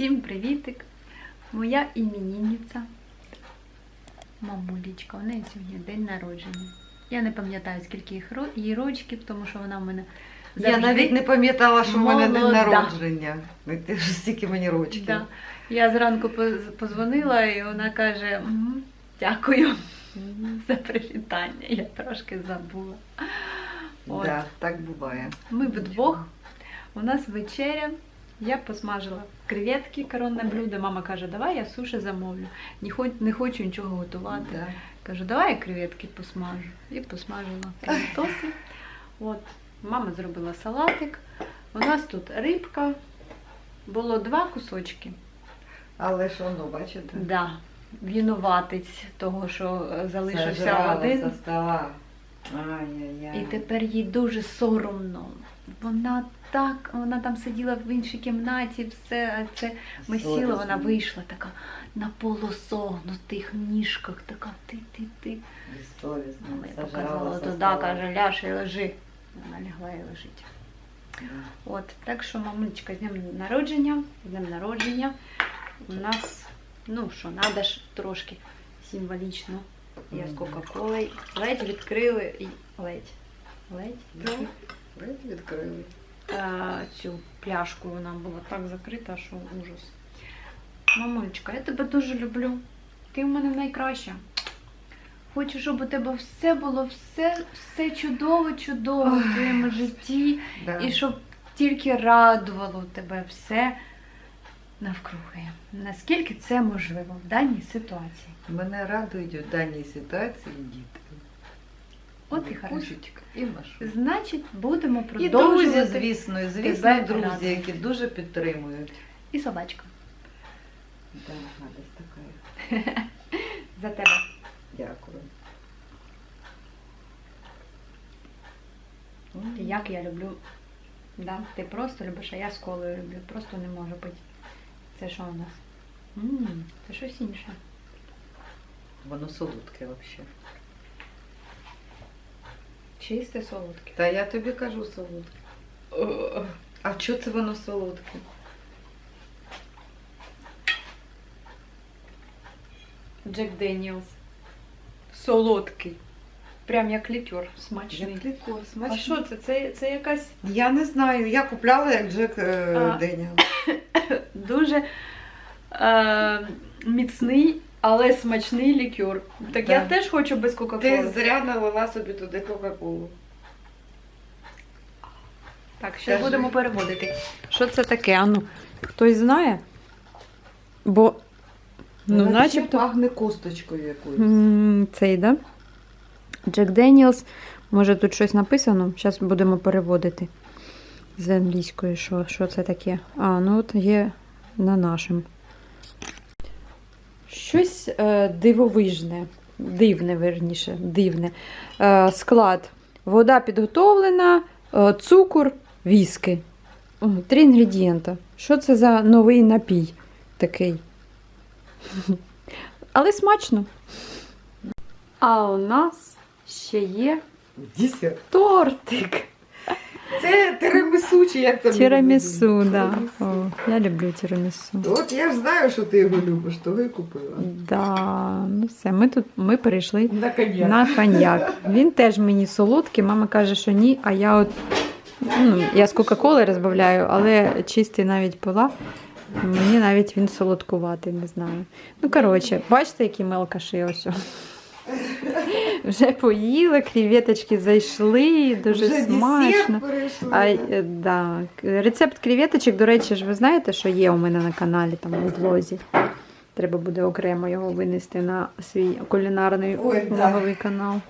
Всім привітик! Моя іменинниця, мамулечка, у неї сьогодні день народження. Я не пам'ятаю, скільки їй рочків, тому що вона в мене Я навіть не пам'ятала, що в мене день народження. Ну, Ти ж стільки мені рочків. Да. Я зранку поз- позвонила і вона каже: «Мгм, дякую за привітання. Я трошки забула. От. Да, так буває. Ми вдвох. У нас вечеря. Я посмажила креветки, коронне блюдо. Мама каже, давай я суші замовлю. Не, хоч, не хочу нічого готувати. Да. Кажу, давай я креветки посмажу. І посмажила креветоси. От, мама зробила салатик. У нас тут рибка. Було два кусочки. Але ж воно, бачите? Да, винуватець того, що е, залишився один. со стола. Ай-яй-яй. І тепер їй дуже соромно. Вона так, вона там сиділа в іншій кімнаті, все а це ми сіли, вона вийшла така на полусогнутих ніжках, така ти-ти-ти. Безсовісно. Ми Зажрала показала туди, каже, ляж і лежи. Вона лягла і лежить. От, так що, мамулечка, з днем народження, з днем народження. У нас, ну що, треба ж трошки символічно. Я з. Кока-Колою. Ледь відкрили і ледь. Ледь. Ну, відкрили. Е, цю пляшку вона була так закрита, що ужас. Мамулечка, я тебе дуже люблю. Ти в мене найкраща. Хочу, щоб у тебе все було, все, все чудово, чудово в твоєму житті. Да. І щоб тільки радувало тебе все навкруги. Наскільки це можливо в даній ситуації? Мене радують у даній ситуації діти. От і хорошо. І. Значить, будемо І продовжувати. друзі, звісно, і звісно, тебе друзі, радувати. які дуже підтримують. І собачка. Да, гадость така. За тебе. Дякую. Ти як я люблю. Да? Ти просто любиш, а я з колою люблю. Просто не можу пити. Це що у нас? м це щось інше. Воно солодке взагалі. Чисте солодке. Та я тобі кажу солодке. А чого це воно солодке? Джек Деніелс. Солодкий. Прям як лікер, смачний. Як лікор, А що це? це? Це якась Я не знаю. Я купляла як Джек е, А. Дуже е, міцний, але смачний лікер. Так Да. я теж хочу без Ти Кока-Коли. зря налила собі туди Кока-Колу. Так, ще будемо переводити. Що це таке? Ану, хтось знає? Бо, ну, Вона ще начебто. пахне косточкою якоюсь. М, Цей, да? Джек Деніелс. Може тут щось написано? Зараз будемо переводити з англійської, що, що це таке. А, ну от є на нашому. Щось е, дивовижне, дивне, верніше, дивне. Е, склад. Вода підготовлена, е, цукор, віски. Три інгредієнта. Що це за новий напій такий? Але смачно. А у нас ще є Десерт. тортик. Це тирамісу, чи як там? Тірамісу, да. О, я люблю тірамісу. От я ж знаю, що ти його любиш, того і купила. Да, ну все, ми тут ми перейшли На коньяк. на коньяк. Він теж мені солодкий. Мама каже, що ні, а я от ну, я з Кока-Коли розбавляю, але чистий навіть пила. Мені навіть він солодкуватий, не знаю. Ну, коротше, бачите, які мелкаші ось. Вже поїли, креветочки зайшли, дуже Вже смачно. А, е, да. Рецепт креветочок, до речі, ж ви знаєте, що є у мене на каналі, там у влозі. Треба буде окремо його винести на свій кулінарний влоговий канал.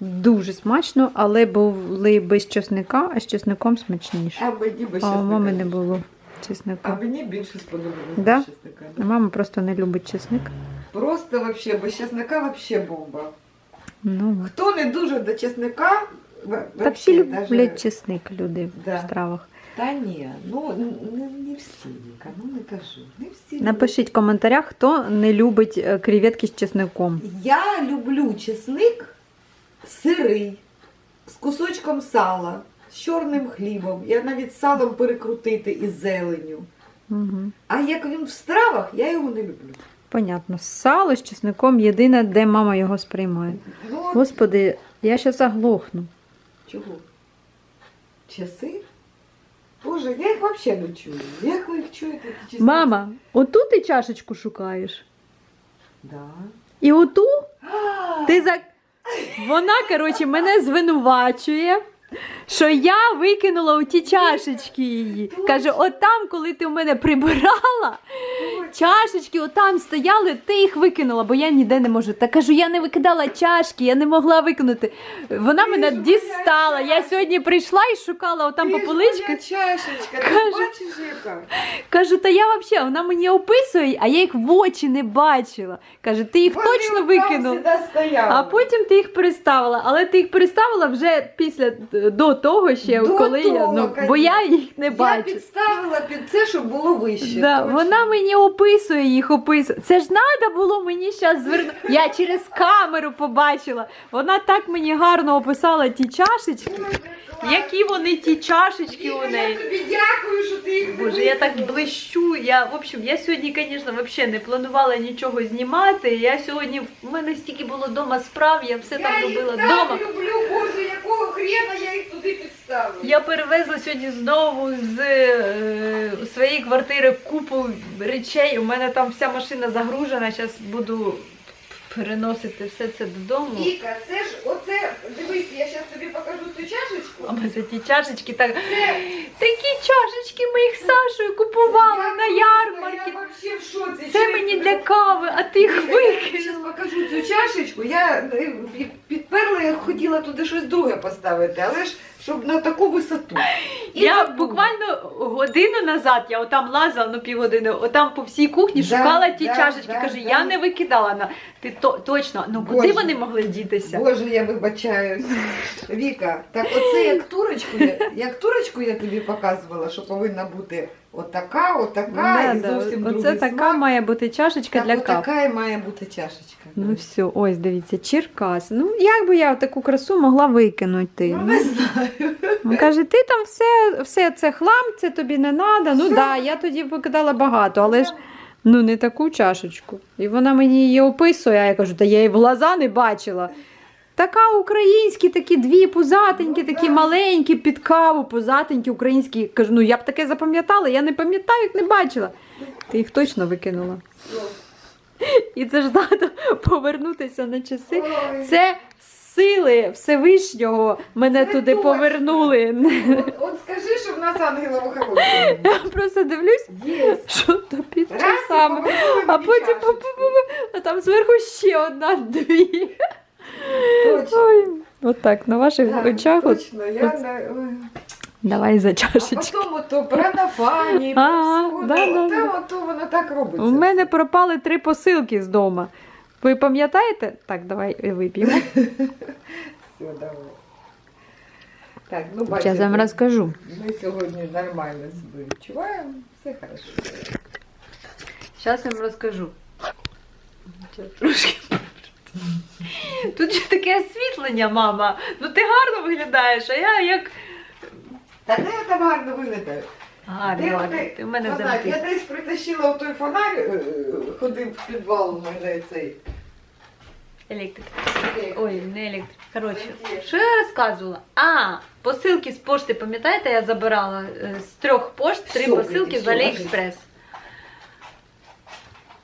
Дуже смачно, але були без чесника, а з чесником смачніше. А би А у мами не чесника. А мені більше сподобалося Да? чесника. А Мама просто не любить чесник. Просто вообще, без чесника вообще бомба. Ну. Хто не дуже до чесника, Та всі люблять даже- чесник люди Да. в стравах. Та ні, ну не, не всі, Віка, ну не кажу. Не всі. Напишіть в коментарях, хто не любить е, креветки з чесником. Я люблю чесник сирий, з кусочком сала, з чорним хлібом. Я навіть салом перекрутити із зеленю. Угу. А як він в стравах, я його не люблю. Понятно. Сало з чесником єдине, де мама його сприймає. Ну, от Господи, я ще заглохну. чого? Часи? Боже, я їх взагалі не чую. Як ви їх чуєте? ті часи? Мама, оту ти чашечку шукаєш. Да. І оту А, ти за. Вона, коротше, мене звинувачує, що я викинула у ті чашечки її. Каже, отам, коли ти у мене прибирала, чашечки отам стояли, ти їх викинула, бо я ніде не можу. Та кажу, я не викидала чашки, я не могла викинути. Вона мене дістала. Я сьогодні прийшла і шукала отам по поличках. чашечка, ти бачиш яка? Кажу, та я взагалі, вона мені описує, а я їх в очі не бачила. Каже, ти їх точно викинула. А потім ти їх переставила, але ти їх переставила вже після до того ще, До коли я ну, конечно. бо я їх не Я бачу. підставила під це, щоб було вище. Да, точно. вона мені описує їх, описує. Це ж треба було мені зараз звернути. Я через камеру побачила. Вона так мені гарно описала ті чашечки. Які вони ті чашечки у неї. Я тобі дякую, що ти їх Боже, я так блищу. Я, в общем, я сьогодні, звісно, взагалі не планувала нічого знімати. Я сьогодні, в мене стільки було вдома справ, я все там я робила вдома. так люблю, боже, якого хрена я перевезла сьогодні знову з е, своєї квартири купу речей. У мене там вся машина загружена. Зараз буду переносити все це додому. Віка, це ж оце, дивись, я зараз тобі покажу цю чашечку. А ми за ті чашечки так. Це Такі чашечки ми їх з Сашою купували Я на ярмарці. Вообще в шоці. Це мені для кави, а ти їх Я зараз покажу цю чашечку. Я е, підперла, я хотіла туди щось друге поставити, але ж щоб на таку висоту. І Я забула. буквально годину назад, я отам лазила, ну півгодини, отам по всій кухні Да, шукала ті да, чашечки. да, Каже, да. я не викидала. На ти то точно. Ну куди Боже. вони могли дітися? Боже, я вибачаюсь. Віка, так оце як турочку, я, як турочку я тобі показувала, що повинна бути отака, отака Да, і да, зовсім Оце другий така смак. має бути чашечка Так, для кави. отака і має бути чашечка. Ну все, ось дивіться, Черкас. Ну як би я таку красу могла викинути? Ну, не знаю. Він каже, ти там все, все це хлам, це тобі не треба. Ну так, да, я тоді викидала багато, але ж ну не таку чашечку. І вона мені її описує, а я кажу, та я її в глаза не бачила. Така українські, такі дві пузатенькі, Ну, такі маленькі, під каву, пузатенькі, українські. Кажу, ну я б таке запам'ятала, я не пам'ятаю, як не бачила. Ти їх точно викинула. І це ж треба повернутися на часи. Це сили Всевишнього мене Це туди точно. повернули. От, от скажи, що в нас ангела охоронця. Я просто дивлюсь, Є. що то під часами. А потім а там зверху ще одна дві. Точно. Ой, отак, на ваших Так, очах. От, Точно, я от- не... давай за А потім ото про нафані, Ага, да, да, да, там ото воно так робиться. У мене пропали три посилки з дому. Ви пам'ятаєте? Так, давай вип'ємо. Все, давай. Так, ну бачите, Зараз вам розкажу. ми сьогодні нормально себе відчуваємо, все хорошо. Зараз я вам розкажу. Трошки. Тут же таке освітлення, мама. Ну ти гарно виглядаєш, а я як. Та де я там гарно виглядаю? Гарно, гарно. оте- Ти в мене фонарь? Я десь притащила в той фонарь, е, ходив в підвал мене цей. Електрик. Ой, не електрик. Коротше, що я розказувала? А, посилки з пошти, пам'ятаєте, я забирала е, з трьох пошт три посилки з Аліекспрес.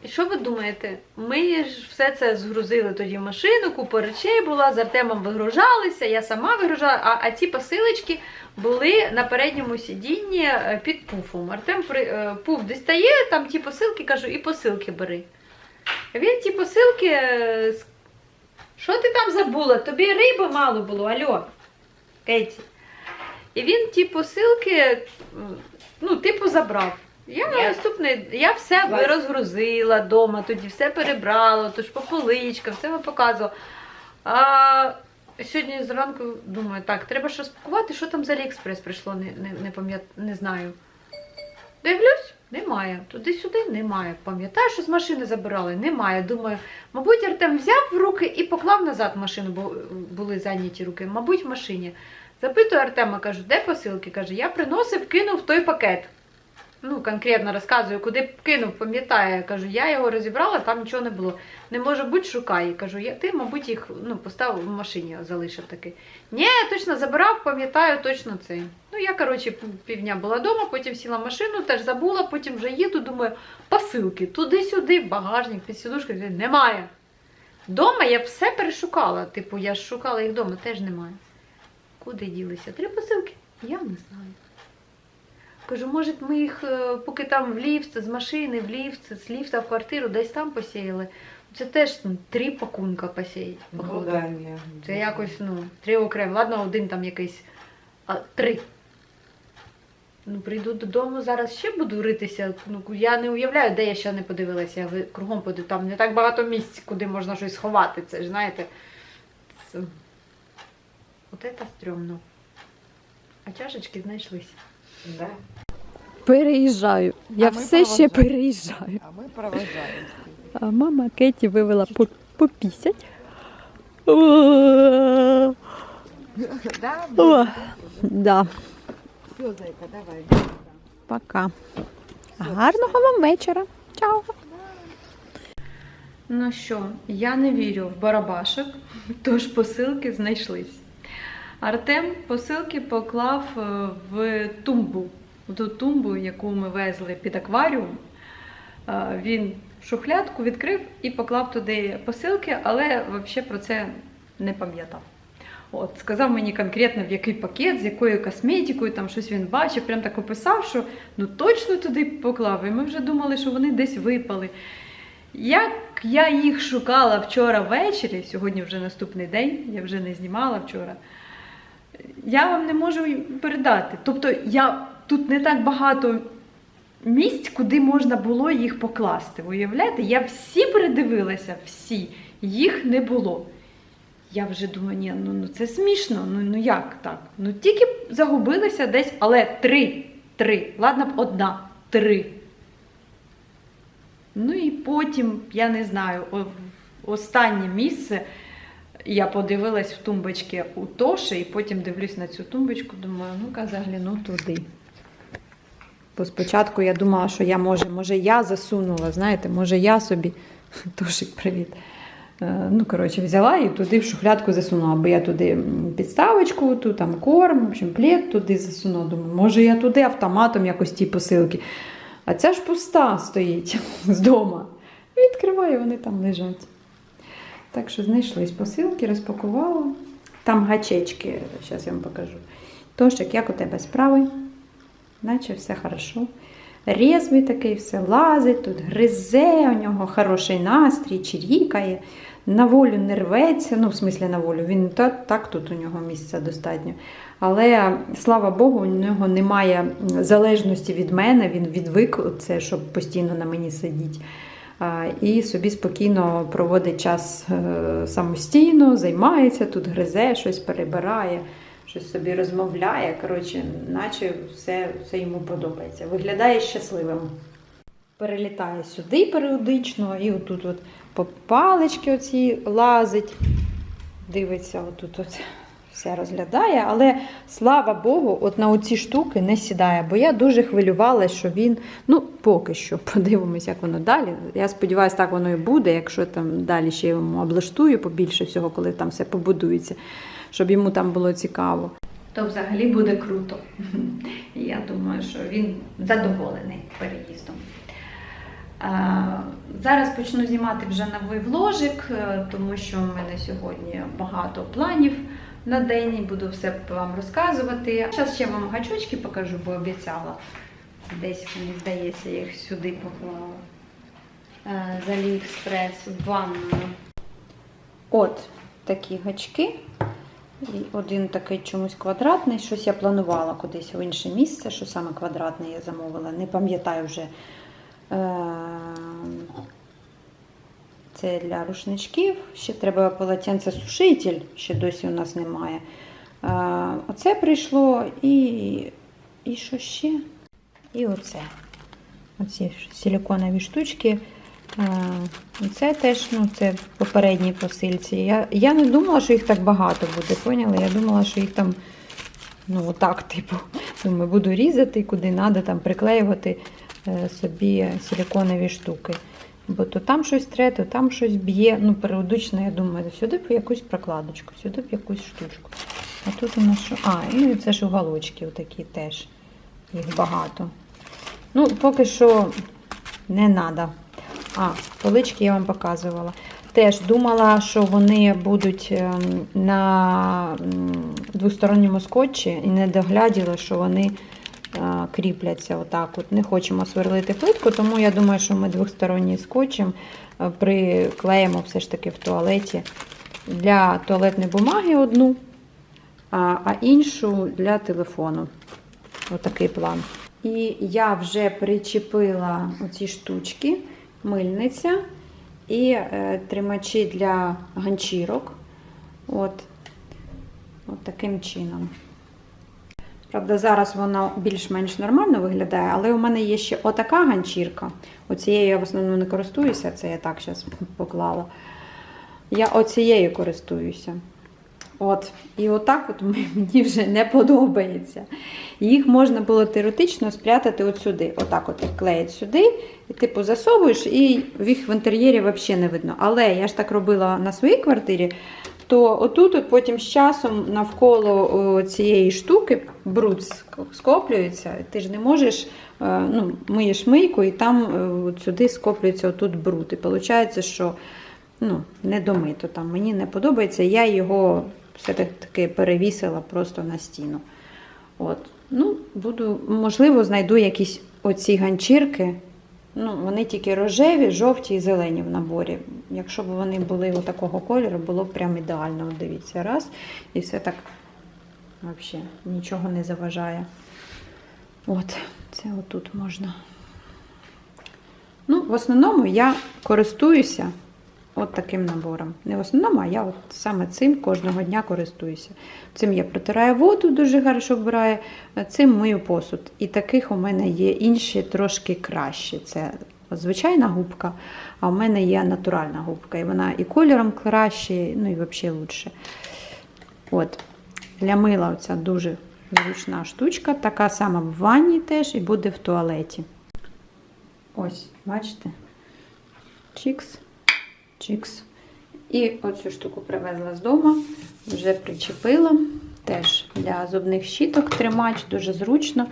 І що ви думаєте? Ми ж все це згрузили тоді в машину, купа речей була, з Артемом вигружалися, я сама вигружала, а, а ці посилочки були на передньому сидінні е, під пуфом. Артем при, е, пуф дістає, там ті посилки, кажу, і посилки бери. Він ті посилки. е, Що ти там забула? Тобі риби мало було, альо, Кеті. І він ті посилки, ну, типу, забрав. Я на наступний, я все Бачу. розгрузила вдома, тоді все перебрала, тож по поличкам, все вам показувала. А сьогодні зранку думаю, так, треба щось пакувати, що там з Аліекспрес прийшло, не, не, не, пам'ят... не знаю. Дивлюсь, немає. Туди-сюди немає. Пам'ятаю, що з машини забирали? Немає. Думаю, мабуть, Артем взяв в руки і поклав назад в машину, бо були зайняті руки. Мабуть, в машині. Запитую Артема, кажу, де посилки? Каже, я приносив, кинув в той пакет. Ну, конкретно розказую, куди кинув, пам'ятає. Кажу, я його розібрала, там нічого не було. Не може бути, шукай. Кажу, я, ти, мабуть, їх ну, поставив в машині, залишив таки. Ні, я точно забирав, пам'ятаю точно це. Ну, я, коротше, пів- півдня була вдома, потім сіла в машину, теж забула, потім вже їду, думаю, посилки, туди-сюди, багажник, під сідушкою, немає. Дома я все перешукала. Типу, я ж шукала їх вдома, теж немає. Куди ділися? Три посилки? Я не знаю. Кажу, може, ми їх е, поки там в ліфт, з машини, в ліфт, з ліфта в квартиру, десь там посіяли. Це теж ну, три пакунка посіять. Ну, да, ні. Це якось, ну, три окремо. Ладно, один там якийсь, а три. Ну, прийду додому, зараз ще буду ритися. Ну, я не уявляю, де я ще не подивилася. Я кругом подив. Там не так багато місць, куди можна щось ховати. Це ж, знаєте. Це... От це стрьомно. А чашечки знайшлися. Да. Переїжджаю. Я А все ще переїжджаю. А ми проважаємо. А мама Кеті вивела по, по 50. О, Да, о, Да, Все, зайка, давай. пока. Гарного вам вечора. Чао. Ну що, я не вірю в барабашок, тож посилки знайшлись. Артем посилки поклав е, в тумбу, в ту тумбу, яку ми везли під акваріум. Е, Він шухлядку відкрив і поклав туди посилки, але взагалі про це не пам'ятав. От, сказав мені конкретно, в який пакет, з якою косметикою, там щось він бачив, прям так описав, що ну точно туди поклав. І ми вже думали, що вони десь випали. Як я їх шукала вчора ввечері, сьогодні вже наступний день, я вже не знімала вчора. Я вам не можу передати. Тобто я тут не так багато місць, куди можна було їх покласти. Уявляєте? Я всі передивилася, всі, їх не було. Я вже думаю, ні, ну, ну це смішно. Ну, ну як так? Ну тільки загубилися десь, але три. Три. Ладно б одна, три. Ну і потім, я не знаю, останнє місце я подивилась в тумбочки у Тоші, і потім дивлюсь на цю тумбочку, думаю, ну-ка загляну туди. Бо спочатку я думала, що я може, може я засунула, знаєте, може я собі. Тошик, привіт. Е, Ну, коротше, взяла і туди в шухлядку засунула, бо я туди підставочку, тут там корм, в общем, плед туди засунула. Думаю, може я туди автоматом якось ті посилки. А ця ж пуста стоїть з дома. Відкриваю, вони там лежать. Так що знайшлись посилки, розпакувала. Там гачечки, зараз я вам покажу. Тошик, як у тебе справи? Наче все хорошо. Резвий такий, все лазить, тут гризе, у нього хороший настрій, чирікає, на волю не рветься, ну, в смислі на волю, він так, так тут у нього місця достатньо. Але слава Богу, у нього немає залежності від мене, він відвик це, щоб постійно на мені сидіть. І собі спокійно проводить час е, самостійно, займається, тут гризе, щось перебирає, щось собі розмовляє. Коротше, наче все, все йому подобається. Виглядає щасливим. Перелітає сюди періодично, і отут от по палички оці лазить, дивиться, отут от все розглядає. Але слава Богу, от на оці штуки не сідає, бо я дуже хвилювалася, що він, ну, поки що, подивимось, як воно далі. Я сподіваюся, так воно і буде, якщо там далі ще йому облаштую побільше всього, коли там все побудується, щоб йому там було цікаво. То взагалі буде круто. Я думаю, що він задоволений переїздом. Зараз почну знімати вже новий вложик, е, тому що в мене сьогодні багато планів на день буду все вам розказувати. Зараз ще вам гачочки покажу, бо обіцяла. Десь, мені здається, я їх сюди поклала. Е, З Аліекспрес в ванну. От такі гачки. І один такий чомусь квадратний. Щось я планувала кудись в інше місце, що саме квадратне я замовила. Не пам'ятаю вже. Це для рушничків. Ще треба полотенце сушитель, ще досі у нас немає. Оце прийшло і, і що ще? І оце. Оці силиконові штучки. Е, Це теж ну, це в посильці. Я, я не думала, що їх так багато буде, поняли? Я думала, що їх там Ну, отак, типу. Думаю, буду різати, куди треба там приклеювати е, собі силиконові штуки. Бо то там щось тре, то там щось б'є. Ну, періодично, я думаю, сюди б якусь прокладочку, сюди б якусь штучку. А тут у нас що? А, ну і це ж уголочки отакі теж. Їх багато. Ну, поки що не треба. А, полички я вам показувала. Теж думала, що вони будуть ем, на двосторонньому скотчі і не догляділа, що вони кріпляться отак. От. Не хочемо сверлити плитку, тому я думаю, що ми двосторонній скотчем е, приклеїмо все ж таки в туалеті для туалетної бумаги одну, а, а іншу для телефону. Отакий план. І я вже причепила оці штучки, мильниця і е, тримачі для ганчірок. От. От таким чином. Правда, зараз вона більш-менш нормально виглядає, але у мене є ще отака ганчірка. Оцією я в основному не користуюся, це я так зараз поклала. Я оцією користуюся. От. І отак от мені вже не подобається. Їх можна було теоретично спрятати от сюди. Отак от їх клеять сюди, і типу засовуєш, і їх в інтер'єрі взагалі не видно. Але я ж так робила на своїй квартирі, то отут от потім з часом навколо цієї штуки бруд скоплюється. Ти ж не можеш, е, ну, миєш мийку, і там е, сюди скоплюється отут бруд. І виходить, що ну, не домито там. Мені не подобається. Я його все-таки перевісила просто на стіну. От. Ну, буду, можливо, знайду якісь оці ганчірки. Ну, вони тільки рожеві, жовті і зелені в наборі. Якщо б вони були такого кольору, було б прям ідеально. Дивіться, раз. І все так взагалі нічого не заважає. От, це отут можна. Ну, в основному я користуюся от таким набором. Не в основному, а я от саме цим кожного дня користуюся. Цим я протираю воду, дуже хорошо вбирає, а цим мию посуд. І таких у мене є інші трошки кращі. Це звичайна губка, а в мене є натуральна губка. І вона і кольором краще, ну і взагалі лучше. От. Для мила оця дуже зручна штучка, така сама в ванні теж і буде в туалеті. Ось, бачите? Чікс, чікс. І оцю штуку привезла з дому, вже причепила. Теж для зубних щіток тримач, дуже зручно.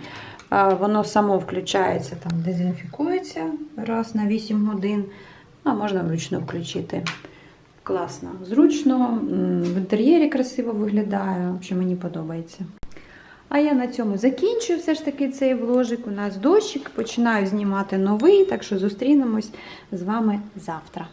Воно само включається, там дезінфікується раз на 8 годин, а можна вручну включити. Класно, зручно, в інтер'єрі красиво виглядає, що мені подобається. А я на цьому закінчую все ж таки цей вложик. У нас дощик, починаю знімати новий, так що зустрінемось з вами завтра.